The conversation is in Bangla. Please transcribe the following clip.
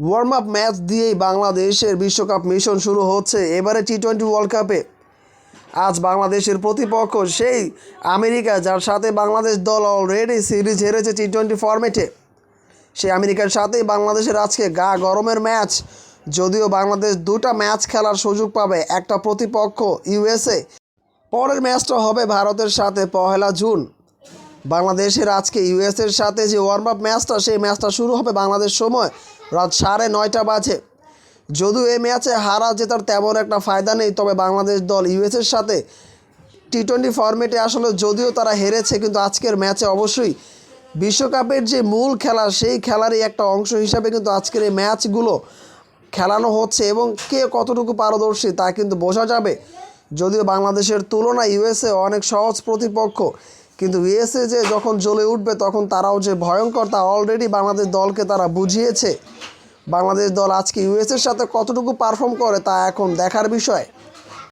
ওয়ার্ম আপ ম্যাচ দিয়েই বাংলাদেশের বিশ্বকাপ মিশন শুরু হচ্ছে। এবারে টি টোয়েন্টি ওয়ার্ল্ড কাপে আজ বাংলাদেশের প্রতিপক্ষ সেই আমেরিকা, যার সাথে বাংলাদেশ দল অলরেডি সিরিজ হেরেছে টি টোয়েন্টি ফরম্যাটে সেই আমেরিকার সাথেই বাংলাদেশের আজকে গা গরমের ম্যাচ যদিও বাংলাদেশ দুটা ম্যাচ খেলার সুযোগ পাবে, একটা প্রতিপক্ষ ইউএসএ পরের ম্যাচটা হবে ভারতের সাথে পহেলা জুন। বাংলাদেশের আজকে ইউএসের সাথে যে ওয়ার্ম আপ ম্যাচটা সেই ম্যাচটা শুরু হবে বাংলাদেশ সময় রাত সাড়ে নয়টা বাজে। যদিও এই ম্যাচে হারা জেতার তেমন একটা ফায়দা নেই, তবে বাংলাদেশ দল ইউএসের সাথে টি টোয়েন্টি ফরম্যাটে আসলে যদিও তারা হেরেছে, কিন্তু আজকের ম্যাচে অবশ্যই বিশ্বকাপের যে মূল খেলা, সেই খেলারই একটা অংশ হিসাবে কিন্তু আজকের এই ম্যাচগুলো খেলানো হচ্ছে এবং কে কতটুকু পারদর্শী তা কিন্তু বোঝা যাবে। যদিও বাংলাদেশের তুলনায় ইউএসএ অনেক সহজ প্রতিপক্ষ কিন্তু ইউএসএ যে যখন জ্বলে উঠবে, তখন তারাও যে ভয়ঙ্কর তা অলরেডি বাংলাদেশ দলকে তারা বুঝিয়েছে। বাংলাদেশ দল আজকে ইউএসএর সাথে কতটুকু পারফর্ম করে তা এখন দেখার বিষয়।